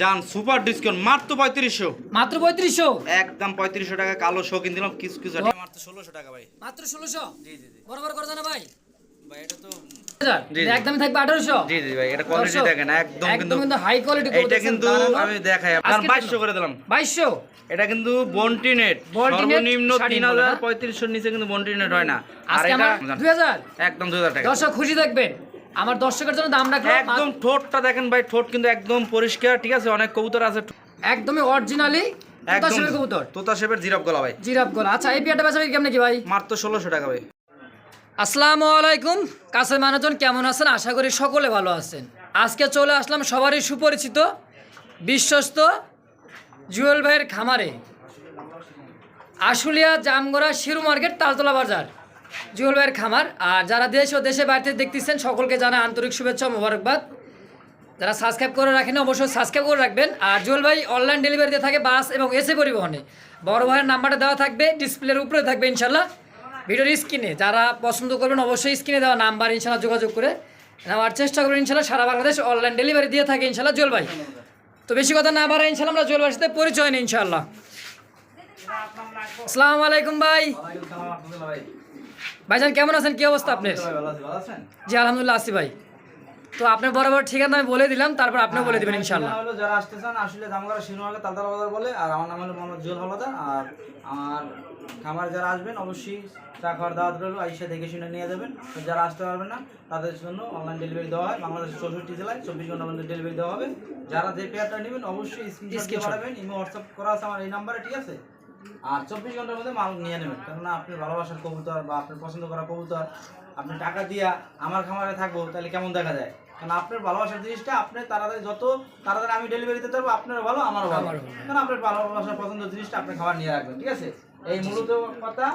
যান super discount মাত্র পঁয়ত্রিশশো। মাত্র পঁয়ত্রিশশো? একদম পঁয়ত্রিশশো টাকা কালো দিলাম কিছু কিছু মাত্র ষোলোশো টাকা ভাই। মাত্র ষোলোশো? জি জি জি। বরাবর করে না ভাই। ভাই এটা তো হাজার জি, জি। একদমই থাকবে আঠারোশো? জি জি ভাই এটা কোয়ালিটি দেখেন একদম কিন্তু কিন্তু হাই কোয়ালিটি এইটা কিন্তু আমি দেখাই আপনার আজকের বাইশশো জন্য। করে দিলাম। বাইশশো? এটা কিন্তু বন্টি নেট সর্বনিম্ন শাড়ি তিন বলে হাজার না? পঁয়ত্রিশশোর নিচে কিন্তু বন্টি নেট হয় না। আর এটা একদম টাকা। দর্শক খুশি থাকবেন। আমার দর্শকের জন্য দাম রাখলাম একদম ঠোঁটটা দেখেন ভাই ঠোঁট কিন্তু একদম পরিষ্কার ঠিক আছে? অনেক কবুতর আছে একদমই অরিজিনালি একদম কবুতর। তোতা শেপের জিরাফ গলা ভাই। জিরাফ গলা। আচ্ছা এই পিয়াটা বেচা কেমন কি ভাই? মাত্র ষোলোশো টাকা ভাই। আসসালামু আলাইকুম। কাছের মানুষজন কেমন আছেন? আশা করি সকলে ভালো আছেন। আজকে চলে আসলাম সবারই সুপরিচিত বিশ্বস্ত জুয়েল ভাইয়ের খামারে। আশুলিয়া জামগড়া শিরু মার্কেট তালতলা বাজার। জুয়েল ভাইয়ের খামার। আর যারা দেশ ও দেশে বাড়িতে দেখতেছেন, সকলকে জানা আন্তরিক শুভেচ্ছা মোবারকবাদ। যারা সাবস্ক্রাইব করে রাখেন অবশ্যই সাবস্ক্রাইব করে রাখবেন। আর জুয়েল ভাই অনলাইন ডেলিভারি দিয়ে থাকে বাস এবং এসে পরিবহনে। বড় ভাইয়ের নাম্বারটা দেওয়া থাকবে ডিসপ্লের উপরে থাকবে ইনশাল্লাহ ভিডিওর স্ক্রিনে যারা পছন্দ করবেন, অবশ্যই স্ক্রিনে দেওয়া নাম্বার ইনশাল্লাহ যোগাযোগ করে নেওয়ার চেষ্টা করবেন ইনশাল্লাহ সারা বাংলাদেশ অনলাইন ডেলিভারি দিয়ে থাকে ইনশাল্লাহ জুয়েল ভাই। তো বেশি কথা না বাড়াই ইনশাল্লাহ আমরা জুয়েল ভাইয়ের সাথে পরিচয় নিই ইনশাল্লাহ আসসালামু আলাইকুম ভাই। ভাইজান কেমন আছেন? কি অবস্থা আপনার? জি আলহামদুলিল্লাহ আসি ভাই। তো আপনার বরাবর ঠিকানা আমি বলে দিলাম তারপর আপনিও বলে দিবেন ইনশাল্লাহ ঠিকানা হলো যারা আসতে চান আসলে জামগাড়া শিরোমাকে তালতলা বাজার বলে আর আমার নাম হলো মোহাম্মদ জুয়েল হলদার আর আমার খামার যারা আসবেন অবশ্যই চা খাওয়ার দাওয়াত রইল আইসা দেখে শুনে নিয়ে যাবেন। যারা আসতে পারবেন না তাদের জন্য অনলাইন ডেলিভারি দেওয়া হয় বাংলাদেশের চৌষট্টি জেলায় চব্বিশ ঘণ্টা পর্যন্ত ডেলিভারি দেওয়া হবে। যারা যে পেয়ারটা নেবেন অবশ্যই স্ক্রিনশট পাঠাবেন ইমো হোয়াটসঅ্যাপ করা আছে আমার এই নাম্বারে ঠিক আছে? আর চব্বিশ ঘণ্টার মধ্যে মাল নিয়ে নেবেন। কেননা আপনি ভালোবাসার কবুতর বা আপনার পছন্দ করা কবুতর আপনি টাকা দিয়া আমার খামারে থাকব তাহলে কেমন দেখা যায়? কারণ আপনার ভালোবাসার জিনিসটা আপনি তাড়াতাড়ি যত তাড়াতাড়ি আমি ডেলিভারি দিতে পারব আপনারও ভালো আমারও ভালো। আমারও ভালো। কারণ আপনার ভালোবাসার পছন্দের জিনিসটা আপনি খাবার নিয়ে রাখবেন ঠিক আছে? এই মূলত কথা।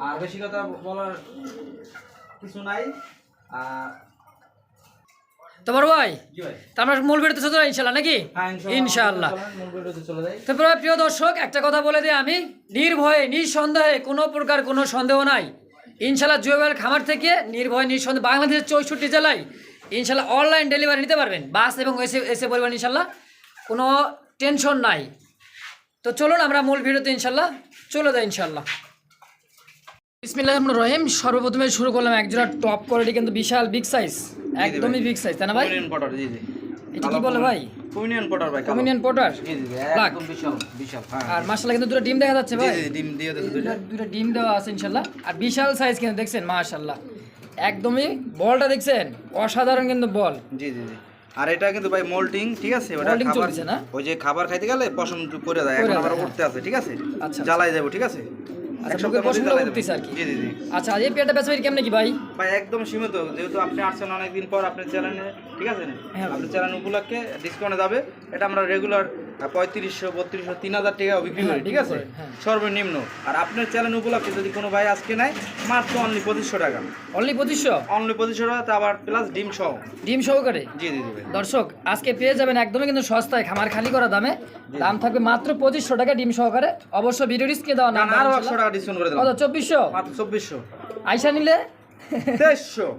আর বেশি কথা বলার কিছু নাই। আর তো বড় ভাই। আমরা মূল ভিডিওতে চলে যাই ইনশাল্লাহ নাকি? হ্যাঁ যাই। তারপরে প্রিয় দর্শক একটা কথা বলে দিই আমি। নির্ভয়ে নিঃসন্দেহে কোনো প্রকার কোনো সন্দেহ নাই। ইনশাল্লাহ জুয়েল খামার থেকে নির্ভয় নিঃসন্দেহে বাংলাদেশের চৌষট্টি জেলায় ইনশাল্লাহ অনলাইন ডেলিভারি নিতে পারবেন। বাস এবং এসে এসে পরিবার ইনশাল্লাহ কোনো টেনশন নাই। তো চলুন আমরা মূল ভিডিওতে ইনশাল্লাহ চলে যাই ইনশাল্লাহ বিসমিল্লাহ রহিম। সর্বপ্রথমে শুরু করলাম একজোড়া টপ কোয়ালিটি কিন্তু বিশাল বিগ সাইজ একদমই বিগ সাইজ তাই না ভাই? কুইনিয়ন পটার জি জি। এটা কি বলে ভাই? কুইনিয়ন পটার ভাই কালো। কমিনিয়ন পোটার জি জি একদম বিশাল বিশাল হ্যাঁ আর মাসাল্লাহ কিন্তু দুটো ডিম দেখা যাচ্ছে ভাই। জি জি ডিম দিয়ে দিয়েছে দুইটা দুইটা দুইটা ডিম দেওয়া আছে ইনশাল্লাহ আর বিশাল সাইজ কিন্তু দেখছেন মাশাল্লাহ একদমই বলটা দেখছেন অসাধারণ কিন্তু বল। জি জি জি। আর এটা কিন্তু ভাই মোল্টিং ঠিক আছে? ওটা খাবার? ওই যে খাবার খাইতে গেলে পশম পড়ে যায় এখন আবার যায়, উঠতে আছে ঠিক আছে? আচ্ছা, জ্বালাই যাব ঠিক আছে? আচ্ছা, আর কি। জি জি জি। আচ্ছা এই পেয়ারটা বেচা কেমনে কি ভাই? ভাই একদম সীমিত। যেহেতু আপনি আসছেন অনেকদিন পর আপনার চ্যানেলে ঠিক আছে? হ্যাঁ। আপনার চ্যানেল উপলক্ষে ডিসকাউন্টে যাবে। এটা আমরা রেগুলার পঁয়ত্রিশশো বত্রিশশো তিন হাজার টাকা বিক্রি করি হ্যাঁ, ঠিক আছে? করেন, হ্যাঁ। সর্বনিম্ন। আর আপনার চ্যানেল উপলক্ষে যদি কোনো ভাই আজকে নেয় মাত্র অনলি পঁচিশশো টাকা। অনলি পঁচিশশো? অনলি পঁচিশশো টাকা আবার প্লাস ডিম সহ। ডিম সহকারে? জি জি জি দর্শক আজকে পেয়ে যাবেন একদমই কিন্তু সস্তায় খামার খালি করা দামে। দাম থাকবে মাত্র পঁচিশশো টাকা ডিম সহকারে। অবশ্য ভিডিও রিস্কে দেওয়া না আরও একশো টাকা ডিসকাউন্ট করে দিলাম। চব্বিশশো। মাত্র চব্বিশশো। আইসা নিলে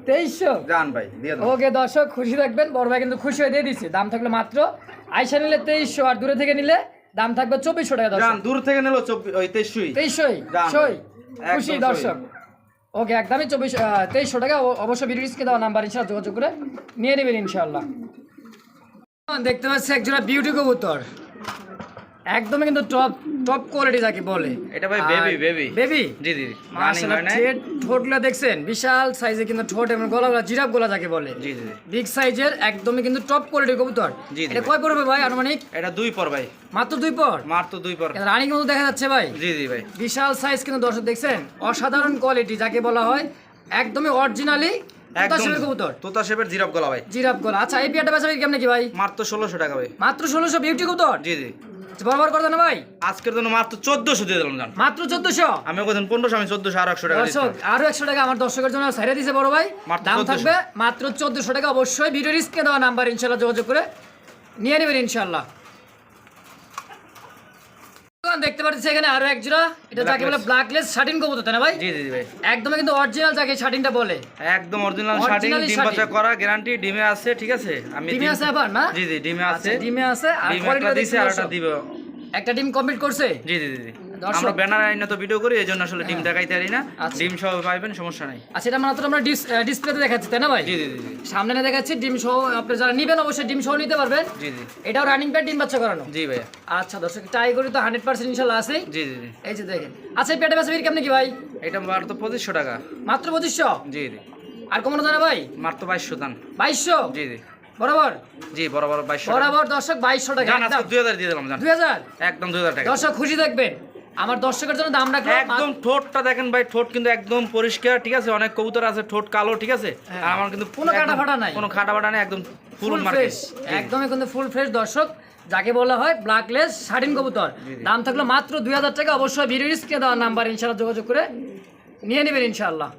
তেইশশো। যান ভাই ওকে দর্শক খুশি থাকবেন বড় ভাই কিন্তু খুশি হয়ে দিয়ে দিচ্ছে দাম থাকলে মাত্র। আইসা নিলে তেইশশো আর দূরে থেকে নিলে দাম থাকবে চব্বিশশো টাকা দর্শক। দূর থেকে নিলো তেইশশোই। তেইশশোই সই খুশি দর্শক। ওকে একদমই চব্বিশ তেইশশো টাকা অ- অবশ্য ভিডিও রিস্কে দেওয়া নাম্বার ইনশাল্লাহ যোগাযোগ করে নিয়ে নেবেন ইনশাল্লাহ দেখতে পাচ্ছি একজোড়া বিউটি কবুতর। একদমই কিন্তু টপ টপ কোয়ালিটি যাকে বলে। এটা ভাই বেবি বেবি বেবি জি জি মাশাআল্লাহ ঠোঁটগুলো দেখছেন? বিশাল সাইজে কিন্তু ঠোঁট এবং গলাগুলো জিরাফ গলা যাকে বলে। জি জি। বিগ সাইজের একদমই কিন্তু টপ কোয়ালিটির কবুতর। জি, এটা কয় পড়বে ভাই আনুমানিক? এটা দুই পর ভাই। মাত্র দুই পর? মাত্র দুই পর। রানিং কিন্তু দেখা যাচ্ছে ভাই। জি জি ভাই। বিশাল সাইজ কিন্তু দর্শক দেখছেন। অসাধারণ কোয়ালিটি যাকে বলা হয় একদমই অরিজিনালি তোতা শেপের জিরাফ গলা ভাই। জিরাফ গলা। আচ্ছা এই পিয়াটা বেচা কেমন কি ভাই? মাত্র ষোলোশো টাকা ভাই। মাত্র ষোলোশো বিউটি কবুতর? জি জি। বরাবর করে না ভাই। আজকের জন্য মাত্র চোদ্দশো দিয়ে দিলাম জান। মাত্র চোদ্দশো? আমি ওখানে পনেরোশো আমি চোদ্দশো আর একশো টাকা দর্শক আরও একশো টাকা আমার দর্শকের জন্য ছাড়িয়ে দিছে বড় ভাই। দাম থাকবে মাত্র চোদ্দশো টাকা। অবশ্যই ভিডিও রিস্কে দেওয়া নাম্বার ইনশাল্লাহ যোগাযোগ করে নিয়ে নেবেন ইনশাল্লাহ। দেখতে পাচ্ছি এখানে আরও এক জোড়া। এটা যাকে বলে ব্ল্যাকলেস শার্টিন কবুতর তাই না ভাই? জি জি ভাই। একদম কিন্তু অরিজিনাল যাকে শার্টিনটা বলে। একদম অরিজিনাল শার্টিং ডিম। বাচ্চা করা গ্যারান্টি ডিমে আছে ঠিক আছে? আমি ডিমে আছে আবার না? জি জি ডিমে আছে। আচ্ছা, ডিমে আছে আর কোয়ালিটি দিছে আর একটা দিবে। একটা ডিম কমপ্লিট করছে? জি জি জি। আমরা ব্যানার আইনে তো ভিডিও করি এই জন্য আসলে ডিম হ্যাঁ। দেখাইতে পারি না। আচ্ছা। ডিম সহ পাইবেন সমস্যা নাই। আচ্ছা এটা মাত্র আমরা ডিসপ্লেতে দেখাচ্ছি তাই না ভাই? জি জি সামনে না দেখাচ্ছি ডিম সহ আপনি যারা নিবেন অবশ্যই ডিম সহ নিতে পারবেন। জি জি। এটাও রানিং প্যাড ডিম বাচ্চা করানো। জি ভাইয়া। আচ্ছা দর্শক ট্রাই করি তো হান্ড্রেড পার্সেন্ট ইনশাল্লাহ আছেই। জি জি জি। এই যে দেখেন। আচ্ছা এই বেচা বিক্রি কেমনি কি ভাই? এটা মাত্র পঁচিশশো টাকা। মাত্র পঁচিশশো? জি জি। আর কমানো জানা ভাই? মাত্র বাইশশো দান। বাইশশো? জি জি। বরাবর? জি বরাবর বাইশশো বরাবর দর্শক বাইশশো টাকা দুই হাজার দিয়ে দিলাম দুই হাজার? একদম দুই হাজার টাকা। দর্শক খুশি থাকবেন। আমার দর্শকের জন্য দাম রাখলাম একদম ঠোঁটটা দেখেন ভাই ঠোঁট কিন্তু একদম পরিষ্কার ঠিক আছে? অনেক কবুতর আছে ঠোঁট কালো ঠিক আছে? হ্যাঁ। আর আমার কিন্তু কোনো কাটা ফাটা নাই। কোনো কাটা ফাটা নাই একদম ফুল ফ্রেশ একদমই কিন্তু ফুল ফ্রেশ দর্শক। যাকে বলা হয় ব্ল্যাকলেস শার্টিন কবুতর। দাম থাকল মাত্র দুই হাজার টাকা। অবশ্যই ভিডিও স্ক্রিনে দেওয়ার নাম্বার ইনশাল্লাহ যোগাযোগ করে নিয়ে নেবেন ইনশাল্লাহ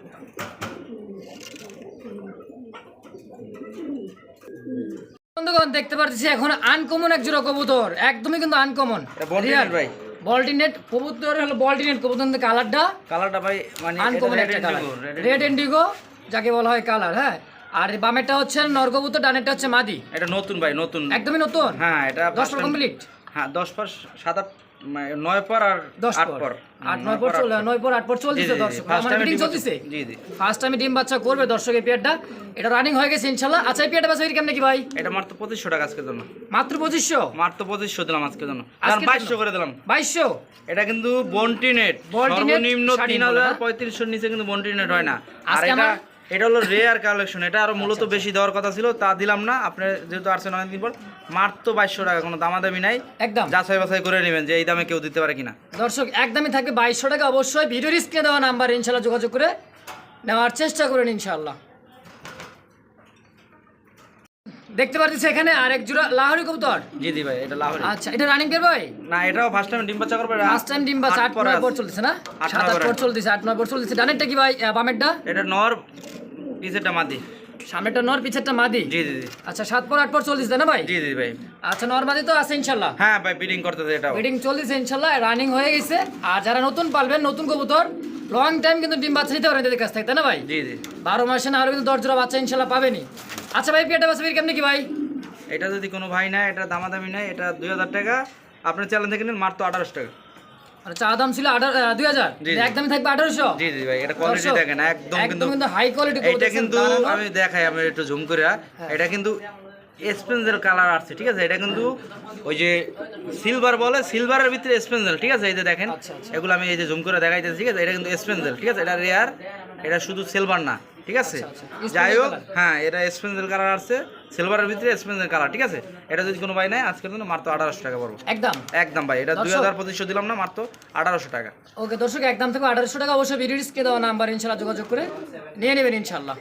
বন্ধুগণ দেখতে পাচ্ছি এখন আনকমন এক জোড়া কবুতর। একদমই কিন্তু আনকমন। ভাই। বল্টিনেট কবুতর হলো বলটিনেট কবুতর কালারটা কালারটা ভাই মানে আনকমন একটা কালার। রেড ইন্ডিগো যাকে বলা হয় কালার হ্যাঁ? আর বামেরটা হচ্ছে নরকবুতর ডানেরটা হচ্ছে মাদি। এটা নতুন ভাই নতুন। একদমই নতুন? হ্যাঁ এটা দশ কমপ্লিট হ্যাঁ দশ পাঁচ সাত আট নয় পর আর আট পর। আট নয় পর চলে নয় পর আট পর চলতেছে জি, জি, দর্শক। আমার মিটিং চলতেছে। জি, জি। ফার্স্ট টাইমে ডিম বাচ্চা করবে দর্শক এই পেয়ারটা এটা রানিং হয়ে গেছে ইনশাল্লাহ। আচ্ছা এই পেয়ারটা বাচ্চা কেমন কি ভাই? এটা মাত্র টাকা আজকের জন্য। মাত্র পঁচিশশো? মাত্র পঁচিশশো দিলাম আজকের জন্য। করে দিলাম। বাইশশো? এটা কিন্তু বন্টিনেট Bontinet সর্বনিম্ন শাড়ি তিন হাজার না? পঁয়ত্রিশশোর নিচে কিন্তু বন্টিনেট হয় না। আর এটা এটা হলো রেয়ার কালেকশন এটা আরও মূলত বেশি দেওয়ার কথা ছিল তা দিলাম না। আপনি যেহেতু আসছেন অনেকদিন পর মাত্র বাইশশো টাকা কোনো দামাদামি নাই। একদম। যাচাই বাছাই করে নেবেন যে এই দামে কেউ দিতে পারে কিনা। দর্শক একদমই থাকবে বাইশশো টাকা। অবশ্যই ভিডিও স্ক্রিনে দেওয়া নাম্বার ইনশাল্লাহ যোগাযোগ করে নেওয়ার চেষ্টা করেন ইনশাল্লাহ দেখতে পাচ্ছি এখানে আরেক জোড়া লাহরি কবুতর। জি দি ভাই এটা লাভ আচ্ছা এটা রানিং পেয়ার ভাই? না এটাও ফার্স্ট টাইম ডিম বাচ্চা করবে ফার্স্ট টাইম ডিম বাচ্চা আট পরে চলতেছে না? আট সাত নয় আট পরে পর আছে। চলতেছে আট নয় পর চলতেছে। ডানেরটা কি ভাই বামেরটা? এটা নর পিসেরটা মাদি। সামনেরটা নর পিছেরটা মাদি? জি জি জি। আচ্ছা সাত পর আট পর তাই না ভাই? জি জি ভাই। আচ্ছা নর মাদি তো আছে ইনশাল্লাহ। হ্যাঁ ভাই বিডিং করতেছে এটাও। মিটিং চলতেছে ইনশাল্লাহ রানিং হয়ে গেছে। আর যারা নতুন পালবেন নতুন কবুতর লং টাইম কিন্তু ডিম বাচ্চা নিতে পারেন এদের কাছ থেকে তাই না ভাই? জি জি। বারো মাসে না আরও কিন্তু দশ জোড়া বাচ্চা ইনশাল্লাহ পাবেনি আচ্ছা ভাই পেটা বাচ্চা কেমনি কি ভাই? এটা যদি কোনো ভাই নেয় এটা দামাদামি নেয় এটা দুই হাজার টাকা। আপনার চ্যালেঞ্জ থেকে নিন মাত্র আঠারোশো টাকা। চা দাম ছিল আঠারো দুই হাজার। একদমই থাকবে আঠারোশো জি জি ভাই এটা কোয়ালিটি দেখেন একদম কিন্তু কিন্তু হাই কোয়ালিটি এইটা কিন্তু আমি দেখাই আমি একটু জুম করে হ্যাঁ। এটা কিন্তু স্পেন্সেল কালার আসছে ঠিক আছে? এটা কিন্তু ওই যে সিলভার বলে সিলভারের ভিতরে স্পেন্সেল ঠিক আছে? এই যে দেখেন আচ্ছা, আচ্ছা। এগুলো আমি এই যে জুম করে দেখাইতেছি ঠিক আছে? এটা কিন্তু স্পেন্সেল ঠিক আছে? এটা রেয়ার এটা শুধু সিলভার না ঠিক আছে? আচ্ছা। যাই হোক হ্যাঁ এটা স্পেন্সেল কালার আসছে সিলভারের ভিতরে স্পেন্সেল কালার ঠিক আছে? এটা যদি কোনো ভাই নেয় আজকের জন্য মাত্র আঠারোশো টাকা পড়ব। একদম। একদম ভাই এটা দুই হাজার পঁচিশশো দিলাম না মাত্র আঠারোশো টাকা। ওকে দর্শক একদম থেকে আঠারোশো টাকা অবশ্যই ভিডিও কে দেওয়া নাম্বার ইনশাল্লাহ যোগাযোগ করে নিয়ে নেবেন ইনশাল্লাহ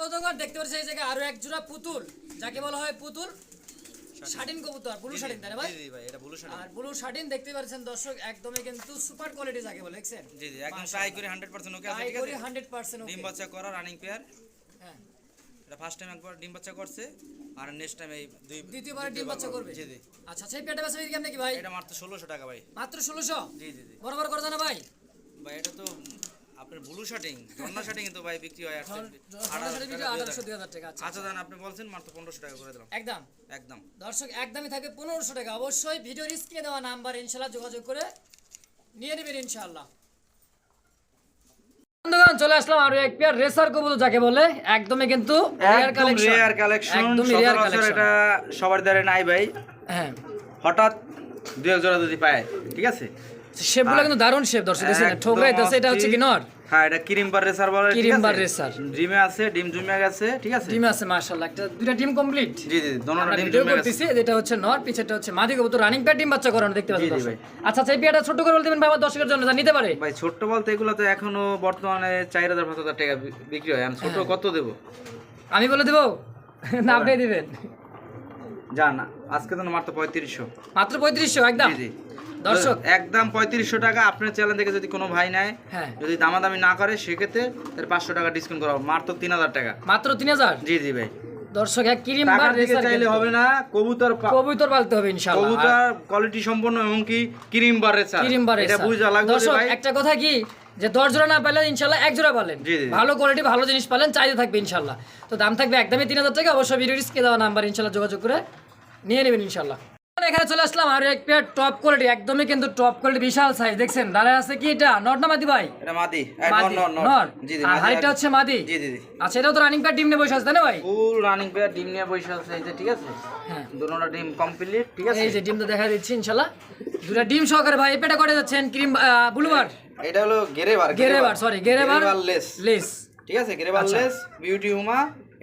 দেখতে পাচ্ছি এই জায়গায় আরও এক জোড়া পুতুল। যাকে বলা হয় পুতুল শাটিন কবুতর ব্লু শাটিন তাই ভাই? জি ভাই এটা ব্লু আর ব্লু শাটিন দেখতে পাচ্ছেন দর্শক একদমই কিন্তু সুপার কোয়ালিটি যাকে বলে দেখছেন? জি জি একদম ট্রাই করে হান্ড্রেড পার্সেন্ট ওকে আছে ট্রাই ঠিক করি ডিম বাচ্চা করা রানিং পেয়ার হ্যাঁ। এটা ফার্স্ট টাইম একবার ডিম বাচ্চা করছে আর নেক্সট টাইম এই দুই দ্বিতীয়বার ডিম বাচ্চা করবে। জি জি। আচ্ছা সেই পেটে বাচ্চা কেমন কি ভাই? এটা মাত্র ষোলোশো টাকা ভাই। মাত্র ষোলোশো? জি জি জি। বরাবর করে জানা ভাই। ব্লু ঝর্ণা তো ভাই বিক্রি হয় আঠারোশো দুই হাজার টাকা আচ্ছা আচ্ছা আপনি বলছেন মাত্র পনেরোশো টাকা করে দিলাম। একদম। একদম। দর্শক একদমই থাকবে পনেরোশো টাকা। অবশ্যই ভিডিওর স্ক্রিনে দেওয়া নাম্বার ইনশাল্লাহ যোগাযোগ করে নিয়ে নেবেন ইনশাল্লাহ বন্ধুগণ চলে আসলাম আরও এক পেয়ার রেসার কবুতর যাকে বলে। একদমই কিন্তু রেয়ার কালেকশন রেয়ার কালেকশন একদম রেয়ার কালেকশন এটা সবার দ্বারা নাই ভাই। হ্যাঁ। হঠাৎ দু এক জোড়া যদি পায় ঠিক আছে? শেপগুলো কিন্তু দারুণ শেপ দর্শক দেখছেন? একদম ঠোকরাই তো এটা হচ্ছে কি। নর? হ্যাঁ এটা কিরিম্বার রেসার বলে কিরিম্বার? রেসার। ডিমে আছে ডিম জুমে গেছে ঠিক আছে? ডিম আছে মাশাআল্লাহ। একটা দুইটা টিম কমপ্লিট জি জি দোনোটা ডিম জুমে গেছে। যেটা হচ্ছে নর পিছেরটা হচ্ছে মাদি কবুতর। রানিং প্যাড ডিম বাচ্চা করানো দেখতে পাচ্ছেন। ভাই। আচ্ছা আচ্ছা এই ছোট করে বলতে ভাই আমার দর্শকের জন্য যা নিতে পারে। ভাই ছোট্ট বলতে এগুলো তো এখনও বর্তমানে চার হাজার পাঁচ হাজার টাকা বিক্রি হয়। আর ছোট হ্যাঁ। কত দেবো? আমি বলে দেবো? না আপনি দিবেন। জান আজকে তো মাত্র পঁয়ত্রিশশো। মাত্র পঁয়ত্রিশশো একদম? জি দর্শক। একদম পঁয়ত্রিশশো টাকা আপনার চ্যানেল থেকে যদি কোনো ভাই নেয় হ্যাঁ। যদি দামাদামি না করে সেক্ষেত্রে তাহলে পাঁচশো টাকা ডিসকাউন্ট করা মাত্র তিন হাজার টাকা। মাত্র তিন হাজার? জি জি ভাই। দর্শক এক ক্রিম বার চাইলে হবে না কবুতর কবুতর পালতে হবে ইনশাআল্লাহ। কবুতর কোয়ালিটি সম্পন্ন cream bar racer. Cream bar এটা বুঝা লাগবে দর্শক একটা কথা কি? যে দশ জোড়া না পেলে ইনশাল্লাহ এক জোড়া পালেন। ভালো কোয়ালিটি ভালো জিনিস পালেন চাইতে থাকবে ইনশাল্লাহ। তো দাম থাকবে একদমই তিন হাজার টাকা অবশ্যই ভিডিও দেওয়া নাম্বার ইনশাল্লাহ যোগাযোগ করে নিয়ে নেবেন ইনশাল্লাহ। এখানে চলে আসলাম আর এক পেয়ার টপ কোয়ালিটি একদমই কিন্তু টপ কোয়ালিটি বিশাল সাইজ দেখছেন? দাঁড়ায় আছে কি এটা? নট না মাদি ভাই? এটা মাদি। মাদি। নর জি জি আর মাদি, হাইটটা হচ্ছে মাদি? জি জি আচ্ছা এটাও তো রানিং প্যাড টিম নিয়ে বসে আছে তাই না ভাই? ফুল রানিং পেয়ার ডিম নিয়ে বসে আছে এই যে ঠিক আছে? হ্যাঁ। দুটোটা ডিম কমপ্লিট ঠিক আছে? এই যে ডিম তো দেখা দিচ্ছি ইনশাল্লাহ। দুটা ডিম সহকারে ভাই পেটা করে যাচ্ছেন? ক্রিম ব্লুবার এটা হলো গেরেবার গেরেবার সরি গেরেবার লেস লেস ঠিক আছে গেরেবার। লেস বিউটি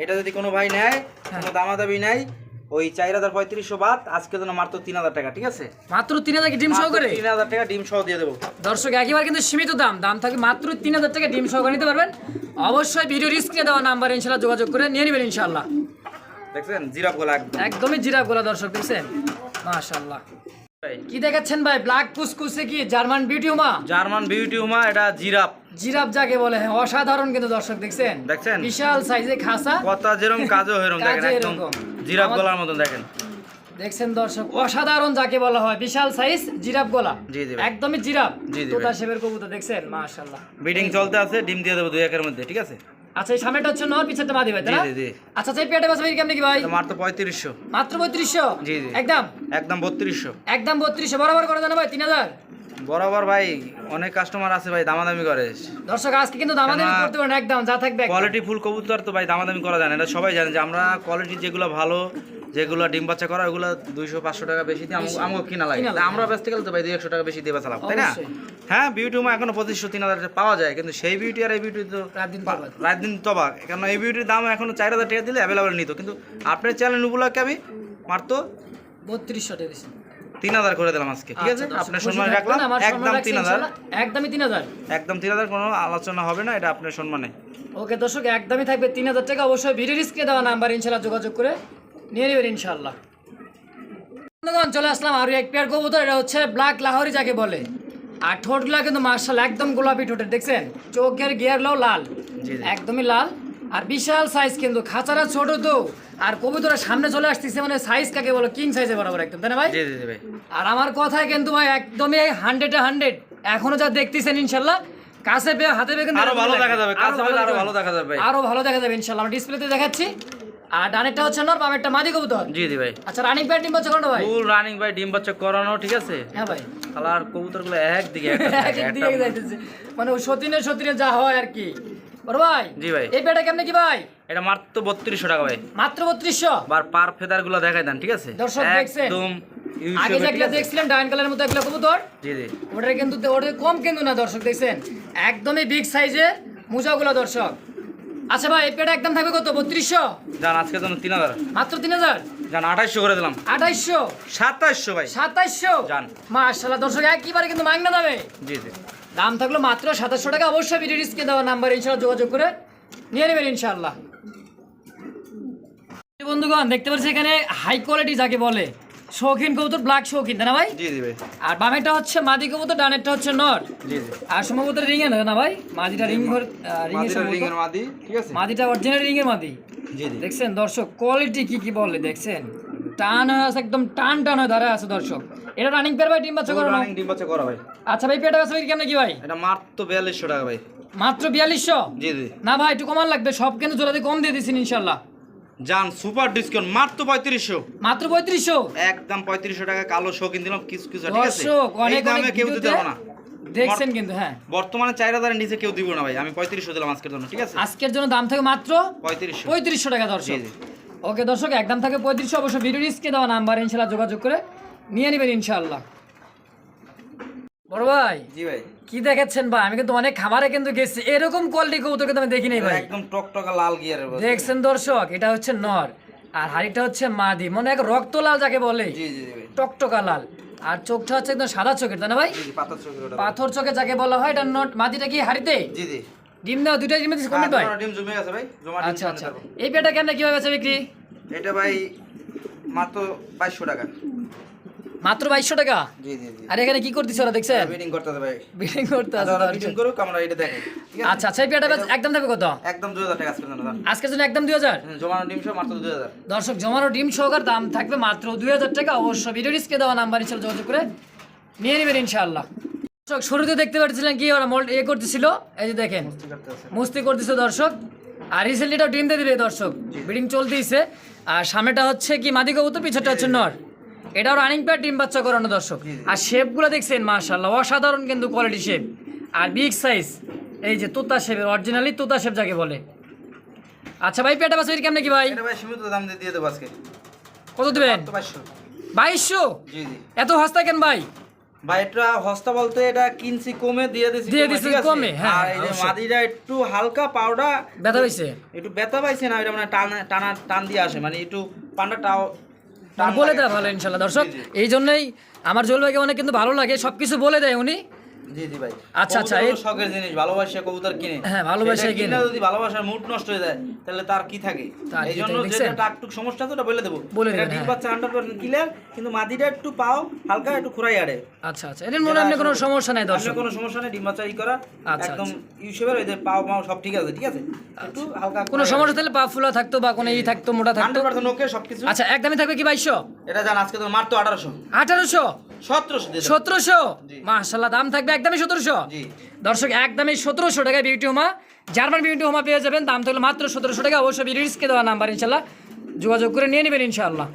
এটা যদি কোনো ভাই নেয় হ্যাঁ। কোনো দামাদামি নাই ওই চার হাজার পঁয়ত্রিশশো বাদ আজকে জন্য মাত্র তিন হাজার টাকা ঠিক আছে? মাত্র তিন হাজার ডিম সহকারে? তিন হাজার টাকা ডিম সহ দিয়ে দেবো। দর্শক একেবারে কিন্তু সীমিত দাম দাম থাকবে মাত্র তিন হাজার টাকা ডিম সহকারে নিতে পারবেন। অবশ্যই ভিডিও রিস্কে দেওয়া নাম্বার ইনশাল্লাহ যোগাযোগ করে নিয়ে নেবেন ইনশাল্লাহ দেখছেন? জিরাপ গোলা একদমই জিরাপ গোলা দর্শক দেখছেন? মাশাল্লাহ ভাই। কি দেখাচ্ছেন ভাই? ব্ল্যাক কুসকুসে কি German beauty homer? German beauty homer এটা জিরাপ জিরাপ যাকে বলে হ্যাঁ অসাধারণ কিন্তু দর্শক দেখছেন? দেখছেন? বিশাল সাইজে খাসা কথা যেরকম কাজও হেরম দেখেন একদম এরকম। আমার- গলার মতন দেখেন। দেখছেন দর্শক অসাধারণ যাকে বলা হয় বিশাল সাইজ জিরাপ গলা। জি, জি একদমই জিরাপ জি, জি তোতা। শেপের কবুতর দেখছেন? মাশাল্লাহ বিডিং চলতে আছে ডিম দিয়ে দেবো দুই একের মধ্যে ঠিক আছে? আচ্ছা এই সামনেটা হচ্ছে নর পিছেরটা মাদি ভাই তাই না? জি, জি। আচ্ছা সেই পেটে বাসা কেমন কি ভাই? মাত্র পঁয়ত্রিশশো। মাত্র পঁয়ত্রিশশো? জি, জি। একদম? একদম বত্রিশশো। একদম বত্রিশশো বরাবর করে দেন ভাই তিন হাজার? বরাবর ভাই অনেক কাস্টমার আছে ভাই দামাদামি করে। দর্শক আজকে কিন্তু দামাদামি করতে পারেন একদম যা থাকবে কোয়ালিটি ফুল কবুতর তো ভাই দামাদামি করা যায় না। এটা সবাই জানে যে আমরা কোয়ালিটি যেগুলো ভালো যেগুলো ডিম বাচ্চা করা ওগুলো দুইশো পাঁচশো টাকা বেশি দিয়ে। আমাকে কিনা লাগে। আমরা বেচতে গেলে তো ভাই দুই একশো টাকা বেশি দিয়ে বেচালাম তাই না? হ্যাঁ বিউটি মা এখনও পঁচিশশো তিন হাজার পাওয়া যায় কিন্তু সেই বিউটি আর এই বিউটি তো রাত দিন তবাক কেন এই বিউটির দাম এখনও চার হাজার টাকা দিলে অ্যাভেলেবেল নিত কিন্তু আপনার চ্যানেল উপলক্ষে আমি মারতো বত্রিশশো টাকা। তিন হাজার করে দিলাম আজকে ঠিক আছে? আচ্ছা, আপনার সম্মান রাখলাম একদম তিন হাজার। একদমই তিন হাজার। একদম তিন হাজার কোনো আলোচনা হবে না এটা আপনার সম্মানে। ওকে দর্শক একদমই থাকবে তিন হাজার টাকা অবশ্যই ভিডিও রিস্কে দেওয়া নাম্বার ইনশাল্লাহ যোগাযোগ করে নিয়ে নেবেন ইনশাল্লাহ। বন্ধুগণ, চলে আসলাম আরও এক পেয়ার কবুতর এটা হচ্ছে ব্ল্যাক লাহোরি যাকে বলে। আর ঠোঁটগুলা কিন্তু মার্শাল একদম গোলাপি ঠোঁটের দেখছেন? চোখের গিয়ারগুলো লাল। একদমই লাল। আর বিশাল সাইজ কিন্তু খাঁচারা ছোট তো। আর কবুতরের সামনে চলে আসতেছে মানে সাইজ কাকে বলো কিং সাইজে বরাবর একদম তাই না ভাই? আর আমার কথায় কিন্তু ভাই একদমই হান্ড্রেডে হান্ড্রেড এখনও যা দেখতেছেন ইনশাল্লাহ কাছে পেয়ে হাতে পেয়ে কিন্তু আরও ভালো দেখা যাবে, আরও ভালো দেখা যাবে। আরও ভালো দেখা যাবে ইনশাল্লাহ। আমরা ডিসপ্লেতে দেখাচ্ছি। আর ডানেরটা হচ্ছে নর বামেরটা মাদি কবুতর। জি জি ভাই। আচ্ছা রানিং হচ্ছে কোনটা ভাই? ফুল রানিং ভাই ডিম বাচ্চা করানো ঠিক আছে? হ্যাঁ ভাই। কালার কবুতরগুলো একদিকে একটা এক থাকে, এক দিকে যাইতেছে। মানে ওই সতীনের সতীনে যা হয় আর কি। বড় ভাই জি ভাই। এই প্যাডটা কেমনে কি ভাই? এটা মাত্র বত্রিশশো টাকা ভাই। মাত্র বত্রিশশো? বার পার ফেদারগুলো দেখাই দেন ঠিক আছে? দর্শক দেখছেন? একদম আগে যেগুলো? দেখছিলেন ডাইন কালারের মতো এগুলো কবুতর। জি জি। কিন্তু ওটা কম কিন্তু না দর্শক দেখছেন? একদমই বিগ সাইজের মোজাগুলো দর্শক। আচ্ছা ভাই এই পেটা একদম থাকবে কত? বত্রিশশো? যান আজকের জন্য তিন হাজার। মাত্র তিন হাজার? যান আঠাইশশো করে দিলাম। আঠাইশশো? সাতাইশশো ভাই। সাতাইশশো? যান। মাশাল্লাহ দর্শক একবারে কিন্তু মাংনা দামে জি জি। দাম থাকল মাত্র সাতাশশো টাকা। অবশ্যই ভিডিও রিস্কে দেওয়া নাম্বার ইনশাল্লাহ যোগাযোগ করে নিয়ে নেবেন ইনশাল্লাহ বন্ধুগণ দেখতে পাচ্ছি এখানে হাই কোয়ালিটি যাকে বলে শৌখিন কবুতর ব্ল্যাক শৌখিন তাই না ভাই? জি জি ভাই। আর বামেরটা হচ্ছে মাদি কবুতর ডানেরটা হচ্ছে নর। জি জি। আর সম্ভবত রিং এর না ভাই? মাদিটা রিং ঘর রিং এর মাদি ঠিক আছে? মাদিটা অরিজিনাল রিং এর মাদি। জি জি। দেখছেন দর্শক কোয়ালিটি কি কি বলে দেখছেন? টান হয়ে আছে একদম টান টান হয়ে দাঁড়ায় আছে দর্শক। এটা রানিং পেয়ার ভাই ডিম বাচ্চা করো রানিং ডিম বাচ্চা করা ভাই। আচ্ছা ভাই পেটা বাচ্চা কেমন কি ভাই? এটা মাত্র বিয়াল্লিশশো টাকা ভাই। মাত্র বিয়াল্লিশশো? জি জি। না ভাই একটু কমান লাগবে সব কিন্তু জোড়াতে কম দিয়ে দিচ্ছেন ইনশাল্লাহ। যান সুপার ডিসকাউন্ট মাত্র পঁয়ত্রিশশো। মাত্র পঁয়ত্রিশশো? একদম পঁয়ত্রিশশো টাকা কালো শৌখিন দিলাম কিছু কিছু ঠিক আছে? অনেক দামে কেউ দিতে পারব না। দেখছেন কিন্তু হ্যাঁ। বর্তমানে চার হাজারের নিচে কেউ দিব না ভাই আমি পঁয়ত্রিশশো দিলাম আজকের জন্য ঠিক আছে? আজকের জন্য দাম থাকে মাত্র পঁয়ত্রিশশো। পঁয়ত্রিশশো টাকা দর্শক। ওকে দর্শক একদম থাকে পঁয়ত্রিশশো অবশ্য ভিডিও রিস্কে দেওয়া নাম্বার ইনশাল্লাহ যোগাযোগ করে নিয়ে নেবেন ইনশাল্লাহ। বড় ভাই জি ভাই। কি দেখাচ্ছেন ভাই? আমি কিন্তু অনেক খাবারে কিন্তু গেছি। এরকম কোয়ালিটি কবুতর কিন্তু আমি দেখি নাই ভাই। একদম টকটকা লাল গিয়ারের দেখছেন দর্শক এটা হচ্ছে নর। আর হাড়িটা হচ্ছে মাদি। মনে এক রক্ত লাল যাকে বলে। জি জি জি টকটকা লাল। আর চোখটা হচ্ছে একদম সাদা চোখের তাই না ভাই? পাথর চোখে যাকে বলা হয় এটা নট। মাদিটা কি হাড়িতে? জি জি। ডিম দেওয়া দুইটা ডিম দিচ্ছে কমপ্লিট ভাই? ডিম জমে গেছে ভাই। জমা আচ্ছা আচ্ছা। এই পেটা কেমন কীভাবে আছে বিক্রি? এটা ভাই মাত্র বাইশশো টাকা। মাত্র বাইশশো টাকা? জি জি আর এখানে কি করতেছে ওরা দেখছেন? বিডিং ভাই। আচ্ছা, ওরা বিডিং করুক আমরা এটা দেখি ঠিক আছে? আচ্ছা আচ্ছা এই পেয়ারটা একদম থাকবে কত? একদম দুই হাজার টাকা আজকের জন্য আজকের জন্য একদম দুই হাজার? হুম, জমানো ডিম সহ মাত্র দুই হাজার। দর্শক জমানো ডিম সহকার দাম থাকবে মাত্র দুই হাজার টাকা। অবশ্য ভিডিও ডিসকে দেওয়া নাম্বার হিসেবে যোগাযোগ করে নিয়ে নেবেন ইনশাআল্লাহ। দর্শক শুরুতে দেখতে পাচ্ছিলেন কি ওরা মোল্ড এ করতেছিল? এই যে দেখেন। মুস্তি করতেছে। দর্শক। আর রিসেন্টলি ডিম দিয়ে দিবে দর্শক। বিডিং চলতেইছে। আর সামনেটা হচ্ছে কি মাদি কবুতর পিছনটা হচ্ছে নর। এটাও রানিং প্যাড ডিম বাচ্চা করানো দর্শক। আর শেপগুলো দেখছেন মাশাল্লাহ অসাধারণ কিন্তু কোয়ালিটি শেপ আর বিগ সাইজ এই যে তোতা শেপের অরিজিনালি তোতা শেপ যাকে বলে। আচ্ছা ভাই পেটা বাচ্চা কেমনে কি ভাই? ভাই সীমিত দাম দিয়ে দিয়ে দেবো আজকে। কত দেবেন? বাইশশো? জি জি। এত হস্তা কেন ভাই? ভাই এটা হস্তা বলতে এটা কিনছি কমে দিয়ে দিছি দিয়ে দিছি কমে, হ্যাঁ, আর এই যে। মাদিটা একটু হালকা পাউডার ব্যথা হয়েছে একটু ব্যথা পাইছে না এটা মানে টানা টানা টান দিয়ে আসে মানে একটু টান বলে দেওয়া দেয় ভালো ইনশাল্লাহ দর্শক। এই জন্যই আমার জল ভাইকে অনেক কিন্তু ভালো লাগে সব কিছু বলে দেয় উনি জি জি ভাই। আচ্ছা, আচ্ছা, এই- শখের জিনিস ভালোবাসা কবুতর কিনে। হ্যাঁ, ভালোবাসা কিনে। কিনে যদি ভালোবাসার মুড নষ্ট হয়ে যায় তাহলে তার কি থাকে? এই জন্য যেটা টাকটুক সমস্যা তো ওটা বলে দেবো। বলে এটা ডিম। বাচ্চা হান্ড্রেড পার্সেন্ট ক্লিয়ার কিন্তু মাদিটা একটু পাও হালকা একটু খুরাই আড়ে। আচ্ছা আচ্ছা এটার মনে কোনো সমস্যা নাই দর্শক। কোনো সমস্যা নেই ডিম বাচ্চা ই করা একদম ইউসেবের ওই যে পাও মাও সব ঠিক আছে ঠিক আছে? একটু হালকা কোনো সমস্যা থাকলে পা ফুলা থাকতো বা কোনো ই থাকতো মোটা থাকতো? হান্ড্রেড পার্সেন্ট ওকে সবকিছু। আচ্ছা একদমই থাকবে কি বাইশশো? এটা জান আজকে তো মাত্র আঠারোশো। আঠারোশো? সতেরোশো দিয়ে দেবো। সতেরোশো? জি। মাশাল্লাহ দাম থাকবে একদমই সতেরোশো। দর্শক একদমই সতেরোশো টাকায় বিউটি হোমা জার্মান বিউটি হোমা পেয়ে যাবেন। দাম থাকলে মাত্র সতেরোশো টাকা। অবশ্যই বিডিসকে দেওয়া নাম্বার ইনশাল্লাহ যোগাযোগ করে নিয়ে নেবেন ইনশাল্লাহ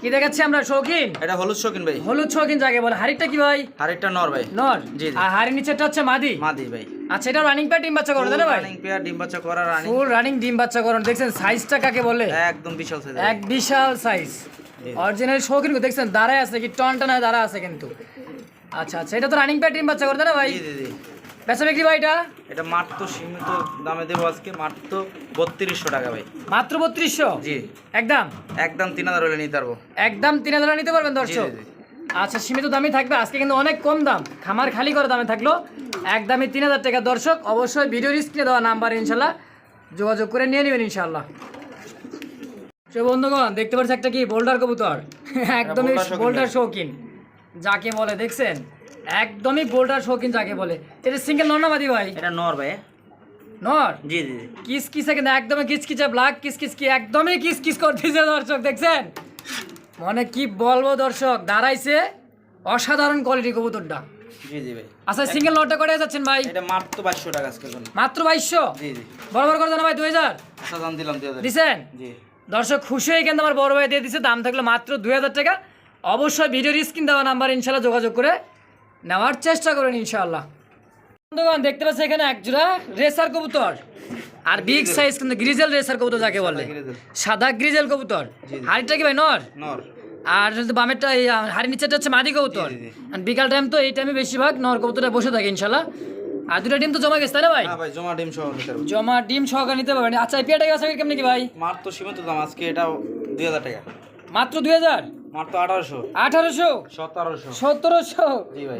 কি দেখাচ্ছি আমরা শৌখিন? এটা হলুদ শৌখিন ভাই। হলুদ শৌখিন যাকে বলে। হাড়িটা কি ভাই? নর ভাই। নর? জি। আর হাড়ির নিচেটা হচ্ছে মাদি? মাদি ভাই। আচ্ছা এটা রানিং প্যাড ডিম বাচ্চা করো তাই ভাই? রানিং পেয়ার ডিম বাচ্চা করা রানিং ফুল রানিং ডিম বাচ্চা করো দেখছেন সাইজটা কাকে বলে? একদম বিশাল সাইজ এক বিশাল সাইজ অরিজিনাল শৌখিন দেখছেন দাঁড়ায় আছে কি টন টন দাঁড়া আছে কিন্তু। আচ্ছা আচ্ছা এটা তো রানিং প্যাড বাচ্চা করতে না ভাই? বেচা বিক্রি ভাই এটা? এটা মাত্র সীমিত দামে দেবো আজকে মাত্র বত্রিশশো টাকা ভাই। মাত্র বত্রিশশো? জি। একদম? একদম তিন হাজার হলে নিতে পারব। একদম তিন হাজার নিতে পারবেন দর্শক। আচ্ছা সীমিত দামই থাকবে আজকে কিন্তু অনেক কম দাম। খামার খালি করে দামে থাকল। একদমই তিন হাজার টাকা দর্শক। অবশ্যই ভিডিও স্ক্রিনে দেওয়া নাম্বার ইনশাল্লাহ। যোগাযোগ করে নিয়ে নেবেন ইনশাল্লাহ। সে বন্ধুগণ দেখতে পাচ্ছি একটা কি? বোল্ডার কবুতর। একদমই বোল্ডার শৌখিন যাকে বলে দেখছেন? একদমই বোল্ডার শৌখিন যাকে বলে। এটা সিঙ্গেল নর নর্নাবাদি ভাই? এটা নর ভাই। নর? জি জি জি। কিস কিন্তু একদমই কিচকিচে ব্ল্যাক কিস কিস কি? একদমই কিস কিস করতেছে দর্শক দেখছেন? মনে কি বলব দর্শক? দাঁড়াইছে অসাধারণ কোয়ালিটি কবুতরটা। জি জি ভাই। আচ্ছা সিঙ্গেল লটটা করে যাচ্ছেন ভাই? এটা মাত্র বাইশশো টাকা মাত্র বাইশশো? জি জি। বরাবর করে দেন ভাই দুই হাজার? আচ্ছা দাম দিলাম দুই হাজার। জি। দর্শক খুশি হয়ে কিন্তু আমার বড় ভাই দিয়ে দিছে। দাম থাকল মাত্র দুই হাজার টাকা। অবশ্যই ভিডিওর স্ক্রিন দেওয়া নাম্বার ইনশাল্লাহ যোগাযোগ করে নেওয়ার চেষ্টা করেন ইনশাআল্লাহ। বন্ধুগণ দেখতে পাচ্ছি এখানে এক জোড়া রেসার কবুতর। আর বিগ সাইজ কিন্তু গ্রিজেল রেসার কবুতর যাকে বলে। সাদা গ্রিজেল কবুতর। হাড়িটা কি ভাই নর? নর। আর বামেরটা এই হাড়ি নিচেটা হচ্ছে মাদি কবুতর। বিকাল টাইম তো এই টাইমে বেশিরভাগ নর কবুতরটা বসে থাকে ইনশাল্লাহ আর দুটো ডিম তো জমা গেছে তাই না ভাই? হ্যাঁ ভাই জমা ডিম সহ নিতে জমা ডিম সহকারে নিতে পারবেন। আচ্ছা এই পেয়ারটা গেছে কেমনি কি ভাই? মাত্র সীমিত দাম আজকে এটাও দুই হাজার টাকা। মাত্র দুই হাজার? মাত্র আঠারোশো। আঠারোশো? সতেরোশো। সতেরোশো?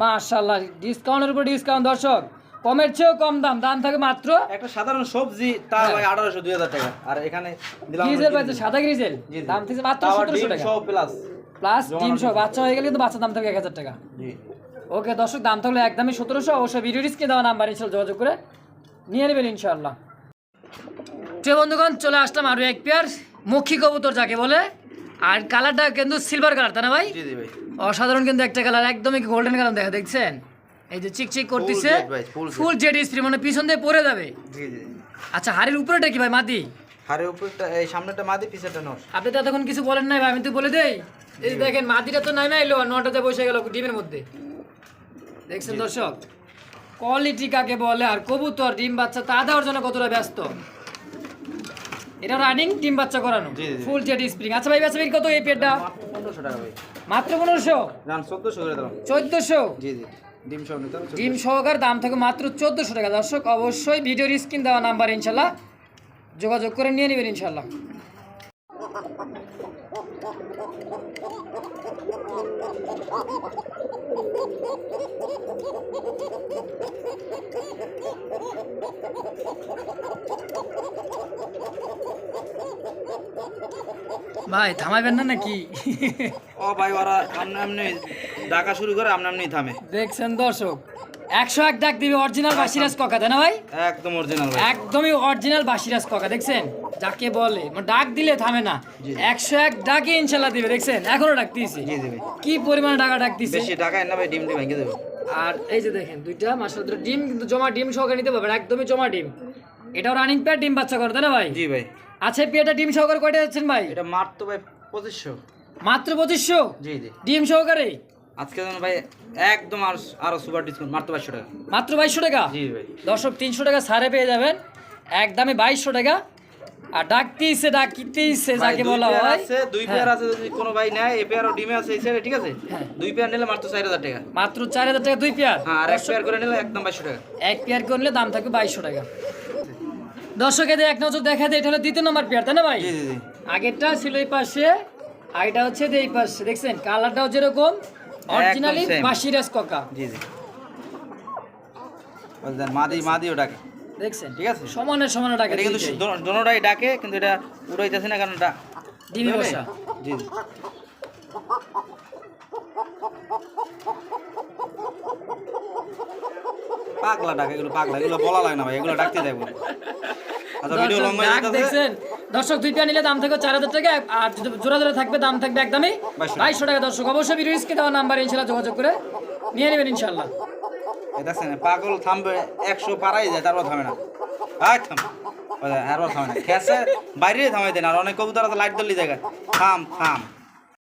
মার্শাল্লাহ ডিসকাউন্টের উপর ডিসকাউন্ট দর্শক। কমের চেয়েও কম দাম দাম থাকে মাত্র একটা সাধারণ সবজি তা হ্যাঁ। ভাই আঠারোশো দুই হাজার টাকা। আর এখানে গ্রিজেল পাইছে সাদা গ্রিজেল। দাম থেকে মাত্র সতেরোশো টাকা। প্লাস প্লাস ডিম সহ বাচ্চা হয়ে গেলে কিন্তু বাচ্চার দাম থাকবে এক হাজার টাকা। জি। ওকে দর্শক দাম থাকলে একদমই সতেরোশো। অবশ্যই ভিডিও ডিসকে দেওয়া নাম্বার ইনশাল্লাহ যোগাযোগ করে নিয়ে নেবেন ইনশাল্লাহ প্রিয় বন্ধুগণ চলে আসলাম আরও এক পেয়ার মক্ষী কবুতর যাকে বলে। আর কালারটা কিন্তু সিলভার কালার তাই না ভাই? অসাধারণ কিন্তু একটা কালার একদমই গোল্ডেন কালার দেখা দেখছেন? এই যে চিকচিক করতেছে। ফুল জেড স্প্রে মানে পিছন দিয়ে পড়ে যাবে। আচ্ছা হাড়ির উপরেটা কি ভাই মাটি হারে উপরটা এই সামনেটা মাদি পিছেরটা নর আপনি তো এতক্ষণ কিছু বলেন নাই ভাই আমি তো বলে দেই। এই দেখেন মাটিটা তো নাই না এলো নটাতে বসে গেল ডিমের মধ্যে। দেখছেন দর্শক? কোয়ালিটি কাকে বলে আর কবুতর ডিম বাচ্চা তা দেওয়ার জন্য কতটা ব্যস্ত? এটা রানিং ডিম বাচ্চা করানো। ফুল জেড স্প্রিং আচ্ছা ভাই বেচা কত এই পেটটা? মাত্র পনেরোশো টাকা ভাই। মাত্র পনেরোশো? জান চোদ্দোশো করে চোদ্দশো? জি জি ডিম সহ নিতে হবে ডিম সহকার দাম থাকে মাত্র চোদ্দশো টাকা। দর্শক অবশ্যই ভিডিওর স্ক্রিন দেওয়া নাম্বার ইনশাল্লাহ যোগাযোগ করে নিয়ে নেবেন ইনশাল্লাহ। ভাই থামাইবেন না নাকি? ও ভাই ওরা আমনে আমনি ডাকা শুরু করে আমনে আমনি থামে। দেখছেন দর্শক একশো এক ডাক দিবে অরিজিনাল বাসিরাজ ককা তাই না ভাই? একদম অরিজিনাল একদমই অরিজিনাল বাসিরাজ ককা দেখছেন? যাকে বলে মানে ডাক দিলে থামে না। একশো এক ডাকে ইনশাল্লাহ দিবে দেখছেন? এখনও ডাক দিয়েছি। কি পরিমাণে টাকা ডাক বেশি না ভাই ডিম ভেঙে দেবো। আর এই যে দেখেন দুইটা মাসাল ডিম কিন্তু জমা ডিম সহকারে নিতে পারবেন একদমই জমা ডিম। এটাও রানিং পেয়ার ডিম বাচ্চা করে তাই না ভাই? জি ভাই। আছে পেয়ারটা ডিম সহকারে কয়টা যাচ্ছেন ভাই? এটা তো ভাই পঁচিশশো। মাত্র পঁচিশশো? জি জি। ডিম সহকারে আজকে যেন ভাই একদম আর আরও সুপার ডিসকাউন্ট মারতে পারছ টাকা। মাত্র বাইশশো টাকা? জি ভাই। দর্শক তিনশো টাকা সারে পেয়ে যাবেন। একদমে বাইশশো টাকা। আর ডাকতেইছে ডাকিতেইছে যাকে বলা হয়। দুই হ্যাঁ, পেয়ার আছে যদি কোনো ভাই নেয় এই পেয়ারও ডিমে আছে এই সাইডে ঠিক আছে? হ্যাঁ। দুই পেয়ার নিলে মাত্র চার হাজার টাকা। মাত্র চার হাজার টাকা দুই পেয়ার? হ্যাঁ আর এক পেয়ার করে নিলে একদম বাইশশো টাকা। এক পেয়ার করলে দাম থাকবে বাইশশো টাকা। দর্শক এদের এক নজর দেখা যায় এটা হলো দ্বিতীয় নম্বর পেয়ার তাই না ভাই? জি জি আগেরটা ছিল এই পাশে আগেটা হচ্ছে এই পাশে দেখছেন? কালারটাও যেরকম অরিজিনালি। বাসিরাজ ককা। জি জি। বুঝলেন মাদি মাদিও ডাকে। দেখছেন? ঠিক আছে। সমানে সমানে এটা কিন্তু দোনোটাই ডাকে কিন্তু এটা উড়াইতেছে না কারণ এটা ডিমি বসা। জি জি। পাগলা ডাকে এগুলো পাগলা এগুলো বলা লাগে না ভাই এগুলো ডাকতে দেবো। আচ্ছা ভিডিও লং যাচ্ছে। দেখছেন? দর্শক দুই পেয়া নিলে দাম থাকবে চার হাজার টাকা আর যদি জোড়া জোড়া থাকবে দাম থাকবে একদমই বাইশশো টাকা। দর্শক অবশ্যই বিরিজকে দেওয়া নাম্বার ইনশাল্লাহ যোগাযোগ করে নিয়ে নেবেন ইনশাল্লাহ দেখছেন পাগল থামবে একশো পারাই যায় তারপর থামে না। আর থাম। আর থামে না। খেসে বাইরে থামাই দেন আর অনেক কবুতর লাইট দলি জায়গায়। থাম থাম।